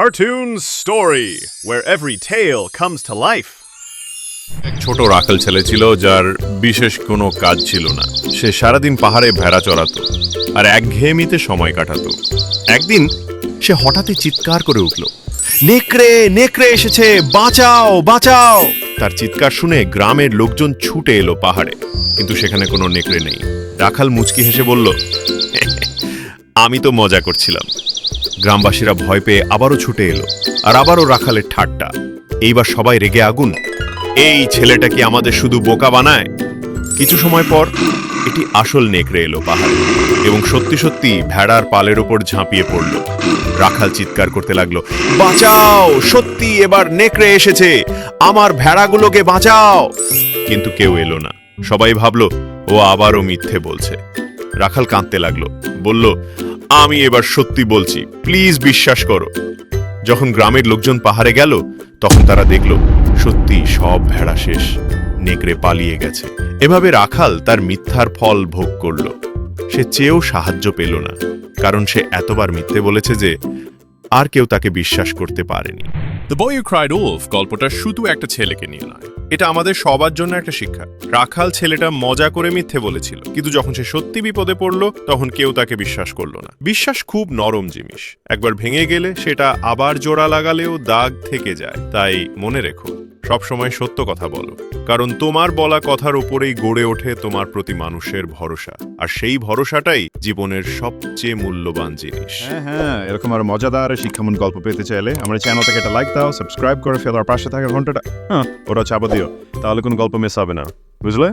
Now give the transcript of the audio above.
cartoon story, where every tale comes to life. ছোট রাখাল ছেলে ছিল যার বিশেষ কোনো কাজ ছিল না। সে সারাদিন পাহাড়ে ভেড়া চড়াতো আর একঘেয়েমিতে সময় কাটাতো। একদিন সে হঠাৎই চিৎকার করে উঠল, নেকড়ে নেকড়ে এসেছে, বাঁচাও বাঁচাও! তার চিৎকার শুনে গ্রামের লোকজন ছুটে এলো পাহাড়ে, কিন্তু সেখানে কোনো নেকড়ে নেই। রাখাল মুচকি হেসে বলল আমি তো মজা করছিলাম। গ্রামবাসীরা ভয় পেয়ে আবারও ছুটে এলো, আর আবারও রাখালের ঠাট্টা। এইবার সবাই রেগে আগুন। এই ছেলেটা কি আমাদের শুধু বোকা বানায়? কিছু সময় পর এটি আসল নেকড়ে এলো পাহাড়ে, এবং সত্যি সত্যি ভেড়ার পালের ওপর ঝাঁপিয়ে পড়ল। রাখাল চিৎকার করতে লাগল, বাঁচাও! সত্যি এবার নেকড়ে এসেছে! আমার ভেড়াগুলোকে বাঁচাও! কিন্তু কেউ এলো না। সবাই ভাবলো, ও আবারও মিথ্যে বলছে। রাখাল কাঁদতে লাগল, বলল আমি এবার সত্যি বলছি প্লিজ বিশ্বাস করো। যখন গ্রামের লোকজন পাহাড়ে গেল, তখন তারা দেখল, সত্যি সব ভেড়া শেষ, নেকড়ে পালিয়ে গেছে। এভাবে রাখাল তার মিথ্যার ফল ভোগ করল। সে চেয়েও সাহায্য পেল না, কারণ সে এতবার মিথ্যে বলেছে যে আর কেউ তাকে বিশ্বাস করতে পারেনি। The boy you cried wolf গল্পটা শুধু একটা ছেলেকে নিয়ে নয় এটা আমাদের সবার জন্য একটা শিক্ষা। রাখাল ছেলেটা মজা করে মিথ্যে বলেছিল, কিন্তু যখন সে সত্যি বিপদে পড়ল, তখন কেউ তাকে বিশ্বাস করল না। বিশ্বাস খুব নরম জিনিস। একবার ভেঙে গেলে সেটা আবার জোড়া লাগালেও দাগ থেকে যায়, তাই মনে রেখো। সবসময় সত্য কথা বলো। কারণ তোমার বলা কথার উপরেই গড়ে ওঠে তোমার প্রতি মানুষের ভরসা। আর সেই ভরসাটাই জীবনের সবচেয়ে মূল্যবান জিনিস। হ্যাঁ হ্যাঁ এরকম আর মজাদার শিক্ষামূলক গল্প পেতে চাইলে আমার চ্যানেলটাকে একটা লাইক দাও সাবস্ক্রাইব করে ফেলো, আর পাশে থাকা ঘন্টাটা হ্যাঁ ওটা চাপা দিও, তাহলে কোনো গল্প মিস হবে না। বুঝলে?